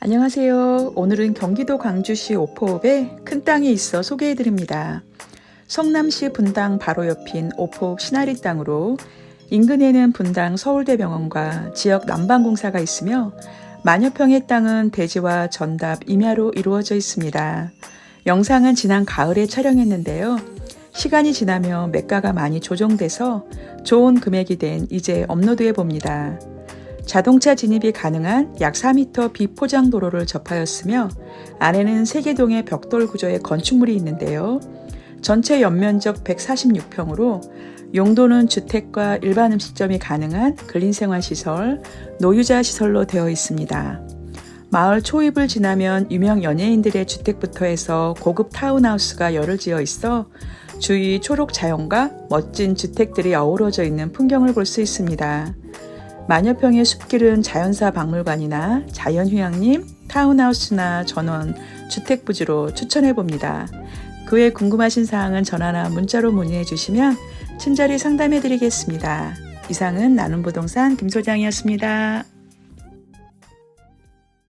안녕하세요. 오늘은 경기도 광주시 오포읍에 큰 땅이 있어 소개해 드립니다. 성남시 분당 바로 옆인 오포읍 신아리 땅으로 인근에는 분당 서울대병원과 지역 난방공사가 있으며 만여 평의 땅은 대지와 전답, 임야로 이루어져 있습니다. 영상은 지난 가을에 촬영했는데요. 시간이 지나며 매가가 많이 조정돼서 좋은 금액이 된 이제 업로드해 봅니다. 자동차 진입이 가능한 약 4m 비포장 도로를 접하였으며 안에는 세계동의 벽돌 구조의 건축물이 있는데요. 전체 연면적 146평으로 용도는 주택과 일반 음식점이 가능한 근린생활시설, 노유자 시설로 되어 있습니다. 마을 초입을 지나면 유명 연예인들의 주택부터 해서 고급 타운하우스가 열을 지어 있어 주위 초록 자연과 멋진 주택들이 어우러져 있는 풍경을 볼 수 있습니다. 만여평의 숲길은 자연사 박물관이나 자연휴양림, 타운하우스나 전원, 주택부지로 추천해 봅니다. 그 외 궁금하신 사항은 전화나 문자로 문의해 주시면 친절히 상담해 드리겠습니다. 이상은 나눔 부동산 김 소장이었습니다.